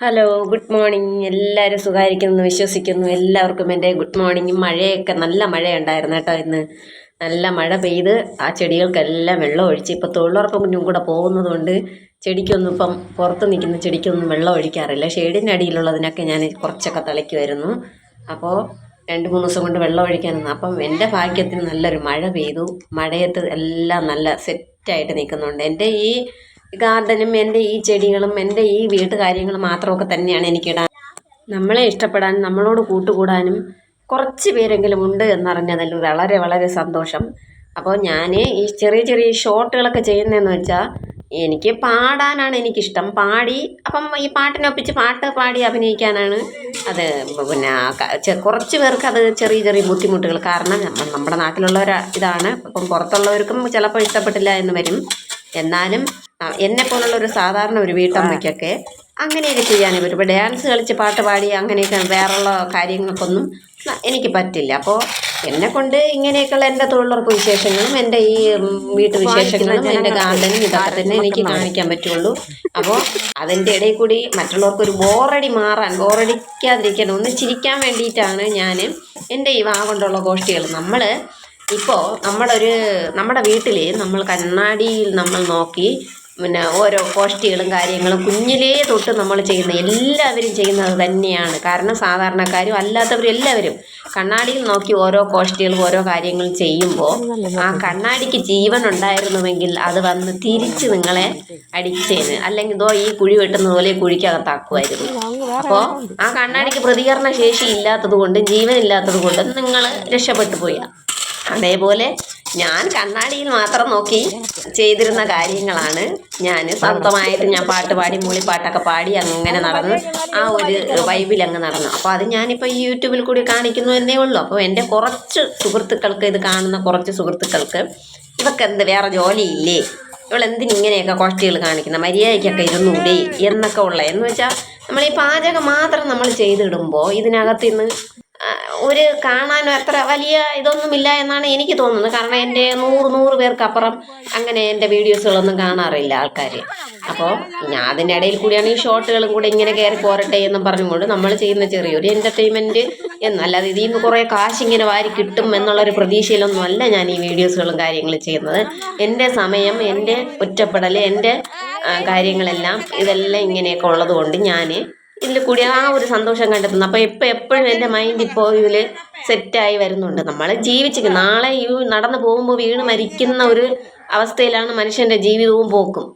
Hello good morning എല്ലാവരും സുഖമായിരിക്കുന്നു വിശ്വസിക്കുന്നു. എല്ലാവർക്കും എന്റെ ഗുഡ് മോർണിംഗ് മഴയൊക്കെ നല്ല മഴയുണ്ടായിരുന്നു കേട്ടോ ഇന്ന്. നല്ല മഴ പെയ്ത് ആ ചെടികൾക്കെല്ലാം വെള്ളം ഒഴിച്ച് ഇപ്പോൾ തൊഴിലുറപ്പും കുഞ്ഞും കൂടെ പോകുന്നതുകൊണ്ട് ചെടിക്കൊന്നും ഇപ്പം പുറത്ത് നിൽക്കുന്ന ചെടിക്കൊന്നും വെള്ളം ഒഴിക്കാറില്ല. ഷെയ്ഡിന്റെ അടിയിലുള്ളതിനൊക്കെ ഞാൻ കുറച്ചൊക്കെ തളിക്കുമായിരുന്നു അപ്പോൾ രണ്ട് മൂന്ന് ദിവസം കൊണ്ട് വെള്ളം ഒഴിക്കാനൊന്നും അപ്പം എന്റെ ഭാഗ്യത്തിന് നല്ലൊരു മഴ പെയ്തു. മഴയത്ത് എല്ലാം നല്ല സെറ്റായിട്ട് നിൽക്കുന്നുണ്ട്. എന്റെ ഈ ഗാർഡനും എന്റെ ഈ ചെടികളും എന്റെ ഈ വീട്ടുകാര്യങ്ങളും മാത്രമൊക്കെ തന്നെയാണ് എനിക്കിടാൻ നമ്മളെ ഇഷ്ടപ്പെടാൻ നമ്മളോട് കൂട്ടുകൂടാനും കുറച്ച് പേരെങ്കിലും ഉണ്ട് എന്നറിഞ്ഞതിൽ വളരെ വളരെ സന്തോഷം. അപ്പോൾ ഞാൻ ഈ ചെറിയ ചെറിയ ഷോട്ടുകളൊക്കെ ചെയ്യുന്നതെന്ന് വെച്ചാൽ എനിക്ക് പാടാനാണ് എനിക്കിഷ്ടം. പാടി അപ്പം ഈ പാട്ടിനൊപ്പിച്ച് പാട്ട് പാടി അഭിനയിക്കാനാണ് അത് പിന്നെ കുറച്ച് പേർക്ക് അത് ചെറിയ ചെറിയ ബുദ്ധിമുട്ടുകൾ. കാരണം നമ്മ- നമ്മുടെ നാട്ടിലുള്ളവർ ഇതാണ്. അപ്പം പുറത്തുള്ളവർക്കും ചിലപ്പോൾ ഇഷ്ടപ്പെട്ടില്ല എന്ന് വരും. എന്നാലും എന്നെ പോലുള്ള ഒരു സാധാരണ ഒരു വീട്ടമ്മയ്ക്കൊക്കെ അങ്ങനെയൊക്കെ ചെയ്യാനേ പറ്റും ഇപ്പോൾ ഡാൻസ് കളിച്ച് പാട്ട് പാടി അങ്ങനെയൊക്കെ വേറെയുള്ള കാര്യങ്ങൾക്കൊന്നും എനിക്ക് പറ്റില്ല. അപ്പോൾ എന്നെ കൊണ്ട് ഇങ്ങനെയൊക്കെയുള്ള എന്റെ തൊഴിലുറപ്പ് വിശേഷങ്ങളും എന്റെ ഈ വീട്ടു വിശേഷങ്ങളും എന്റെ ഗാർഡനും ഇതൊക്കെ തന്നെ എനിക്ക് കാണിക്കാൻ പറ്റുള്ളൂ. അപ്പോൾ അതിന്റെ ഇടയിൽ കൂടി മറ്റുള്ളവർക്ക് ഒരു ബോറടി മാറാൻ ബോറടിക്കാതിരിക്കാൻ ഒന്ന് ചിരിക്കാൻ വേണ്ടിയിട്ടാണ് ഞാൻ എന്റെ ഈ വാ കൊണ്ടുള്ള ഗോഷ്ഠികൾ നമ്മൾ ഇപ്പോൾ നമ്മളൊരു നമ്മുടെ വീട്ടിൽ നമ്മൾ കണ്ണാടിയിൽ നമ്മൾ നോക്കി പിന്നെ ഓരോ കോഷ്ടികളും കാര്യങ്ങളും കുഞ്ഞിലേ തൊട്ട് നമ്മൾ ചെയ്യുന്ന എല്ലാവരും ചെയ്യുന്നത് തന്നെയാണ്. കാരണം സാധാരണക്കാരും അല്ലാത്തവരും എല്ലാവരും കണ്ണാടിയിൽ നോക്കി ഓരോ കോഷ്ടികളും ഓരോ കാര്യങ്ങളും ചെയ്യുമ്പോൾ ആ കണ്ണാടിക്ക് ജീവൻ ഉണ്ടായിരുന്നുവെങ്കിൽ അത് വന്ന് തിരിച്ച് നിങ്ങളെ അടിച്ചേന്. അല്ലെങ്കിൽ ഇതോ ഈ കുഴി വെട്ടുന്ന പോലെ കുഴിക്കകത്താക്കുമായിരുന്നു. അപ്പോൾ ആ കണ്ണാടിക്ക് പ്രതികരണ ശേഷി ഇല്ലാത്തത് കൊണ്ട് ജീവനില്ലാത്തത് കൊണ്ടും നിങ്ങൾ രക്ഷപ്പെട്ടു പോയി. അതേപോലെ ഞാൻ കണ്ണാടിയിൽ മാത്രം നോക്കി ചെയ്തിരുന്ന കാര്യങ്ങളാണ്. ഞാൻ സ്വന്തമായിട്ട് ഞാൻ പാട്ട് പാടി മൂളിപ്പാട്ടൊക്കെ പാടി അങ്ങനെ നടന്ന് ആ ഒരു വൈബിൽ അങ്ങ് നടന്നു. അപ്പോൾ അത് ഞാനിപ്പോൾ ഈ യൂട്യൂബിൽ കൂടി കാണിക്കുന്നു എന്നേ ഉള്ളൂ. അപ്പോൾ എന്റെ കുറച്ച് സുഹൃത്തുക്കൾക്ക് ഇത് കാണുന്ന കുറച്ച് സുഹൃത്തുക്കൾക്ക് ഇവർക്ക് എന്ത് വേറെ ജോലിയില്ലേ? ഇവളെന്തിന് ഇങ്ങനെയൊക്കെ കോഷ്ടികൾ കാണിക്കുന്ന? മര്യാദയ്ക്കൊക്കെ ഇരുന്നൂടെ എന്നൊക്കെ ഉള്ള. എന്ന് വെച്ചാൽ നമ്മൾ ഈ പാചകം മാത്രം നമ്മൾ ചെയ്തിടുമ്പോൾ ഇതിനകത്ത് ഇന്ന് ഒരു കാണാനും അത്ര വലിയ ഇതൊന്നുമില്ല എന്നാണ് എനിക്ക് തോന്നുന്നത്. കാരണം എന്റെ നൂറ് നൂറ് പേർക്കപ്പുറം അങ്ങനെ എന്റെ വീഡിയോസുകളൊന്നും കാണാറില്ല ആൾക്കാർ അപ്പോൾ ഞാൻ അതിന്റെ ഇടയിൽ കൂടിയാണ് ഈ ഷോർട്ടുകളും കൂടെ ഇങ്ങനെ കയറി പോരട്ടെ എന്നും പറഞ്ഞുകൊണ്ട് നമ്മൾ ചെയ്യുന്ന ചെറിയൊരു എന്റർടൈൻമെന്റ് എന്നല്ലാതെ ഇതിൽ നിന്ന് കുറേ കാശ് ഇങ്ങനെ വാരി കിട്ടും എന്നുള്ളൊരു പ്രതീക്ഷയിലൊന്നും അല്ല ഞാൻ ഈ വീഡിയോസുകളും കാര്യങ്ങളും ചെയ്യുന്നത്. എന്റെ സമയം എന്റെ ഒറ്റപ്പെടൽ എന്റെ കാര്യങ്ങളെല്ലാം ഇതെല്ലാം ഇങ്ങനെയൊക്കെ ഉള്ളതുകൊണ്ട് ഞാൻ ഇതിൽ കൂടി ആ ഒരു സന്തോഷം കണ്ടെത്തുന്നു. അപ്പോൾ ഇപ്പം എപ്പോഴും എന്റെ മൈൻഡ് ഇപ്പോൾ ഇതിൽ സെറ്റായി വരുന്നുണ്ട്. നമ്മൾ ജീവിച്ചിരിക്കും. നാളെ ഈ നടന്നു പോകുമ്പോൾ വീണ് മരിക്കുന്ന ഒരു അവസ്ഥയിലാണ് മനുഷ്യന്റെ ജീവിതവും പോക്കും.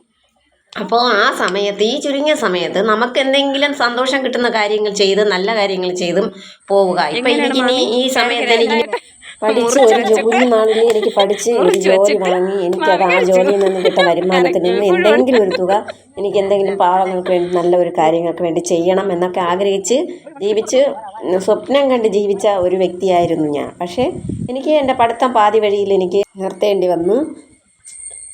അപ്പോൾ ആ സമയത്ത് ഈ ചുരുങ്ങിയ സമയത്ത് നമുക്ക് എന്തെങ്കിലും സന്തോഷം കിട്ടുന്ന കാര്യങ്ങൾ ചെയ്ത് നല്ല കാര്യങ്ങൾ ചെയ്തും പോവുക. ഇപ്പം എനിക്കിനി ഈ സമയത്ത് എനിക്ക് പഠിച്ച് ഒരു കുഞ്ഞുനാളിൽ എനിക്ക് പഠിച്ച് ഒരു ജോലി വാങ്ങി. എനിക്കത് ആ ജോലിയിൽ നിന്ന് കിട്ടുന്ന വരുമാനത്തിൽ നിന്ന് എന്തെങ്കിലും ഒരു തുക എനിക്ക് എന്തെങ്കിലും പാവങ്ങൾക്ക് വേണ്ടി നല്ല ഒരു കാര്യങ്ങൾക്ക് വേണ്ടി ചെയ്യണം എന്നൊക്കെ ആഗ്രഹിച്ച് ജീവിച്ച് സ്വപ്നം കണ്ട് ജീവിച്ച ഒരു വ്യക്തിയായിരുന്നു ഞാൻ. പക്ഷേ എനിക്ക് എന്റെ പഠിത്തം പാതി വഴിയിൽ എനിക്ക് നിർത്തേണ്ടി വന്നു.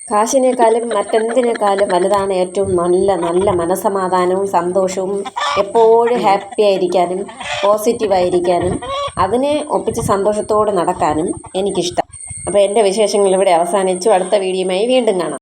കാശിനേക്കാളും മറ്റെന്തിനേക്കാളും വലുതാണ് ഏറ്റവും നല്ല നല്ല മനസമാധാനവും സന്തോഷവും എപ്പോഴും ഹാപ്പി ആയിരിക്കാനും പോസിറ്റീവായിരിക്കാനും അതിനെ ഒപ്പിച്ച് സന്തോഷത്തോടെ നടക്കാനും എനിക്കിഷ്ടം. അപ്പോൾ എന്റെ വിശേഷങ്ങൾ ഇവിടെ അവസാനിച്ചു. അടുത്ത വീഡിയോയുമായി വീണ്ടും കാണാം.